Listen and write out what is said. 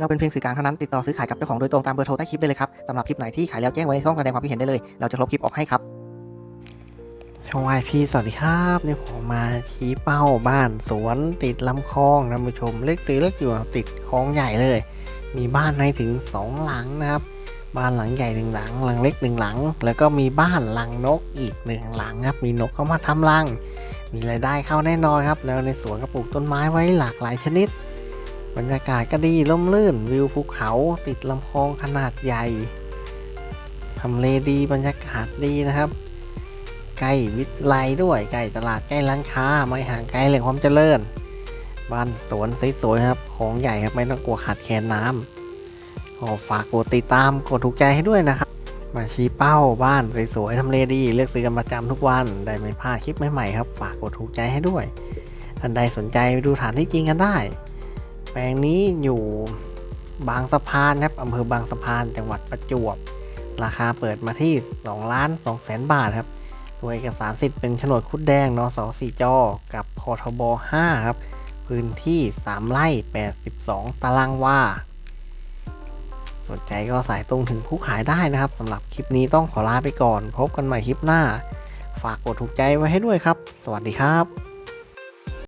เราเป็นเพียงสื่อกลางเท่านั้นติดต่อซื้อขายกับเจ้าของโดยตรงตามเบอร์โทรใต้คลิปได้เลยครับสำหรับคลิปไหนที่ขายแล้วแจ้งไว้ในช่องแสดงความคิดเห็นได้เลยเราจะลบคลิปออกให้ครับช่องวายพี่สวัสดีครับนี่ผมมาชี้เป้าบ้านสวนติดลำคลองท่านผู้ชมเล็กซื้อเล็กอยู่ติดคลองใหญ่เลย มีบ้านในถึงสองหลังนะครับ บ้านหลังใหญ่หนึ่งหลัง หลังเล็กหนึ่งหลัง แล้วก็มีบ้านหลังนกอีกหนึ่งหลังครับ มีนกเข้ามาทำรัง มีรายได้เข้าแน่นอนครับ แล้วในสวนก็ปลูกต้นไม้ไว้หลากหลายชนิด บรรยากาศก็ดีร่มรื่นวิวภูเขาติดลำคลองขนาดใหญ่ทำเลดีบรรยากาศดีนะครับ ใกล้วิทยาลัยด้วยใกล้ตลาดใกล้ร้านค้าไม่ห่างไกลแหล่งความเจริญ บ้านสวนสวยๆครับ ของใหญ่ครับไม่ต้องกลัวขาดแคลนน้ำขอฝากกดติดตามกดถูกใจให้ด้วยนะครับ มาชี้เป้าบ้านสวยๆทำเลดีเลือกซื้อกันประจำทุกวันได้ไม่พลาดคลิปใหม่ๆครับ ฝากกดถูกใจให้ด้วยท่านใดสนใจไปดูฐานที่จริงกันได้ แปลงนี้อยู่บางสะพานครับอำเภอบางสะพานจังหวัดประจวบ ราคาเปิดมาที่2ล้าน2แสนบาทครับโดยเอกสารสิทธิ์เป็นโฉนดคุดแดงนสสี่จอกับพทบ 5 ครับ พื้นที่ 3 ไร่ 82 ตารางวาสนใจก็สายตรงถึงผู้ขายได้นะครับสำหรับคลิปนี้ต้องขอลาไปก่อน พบกันใหม่คลิปหน้า ฝากกดถูกใจไว้ให้ด้วยครับ สวัสดีครับ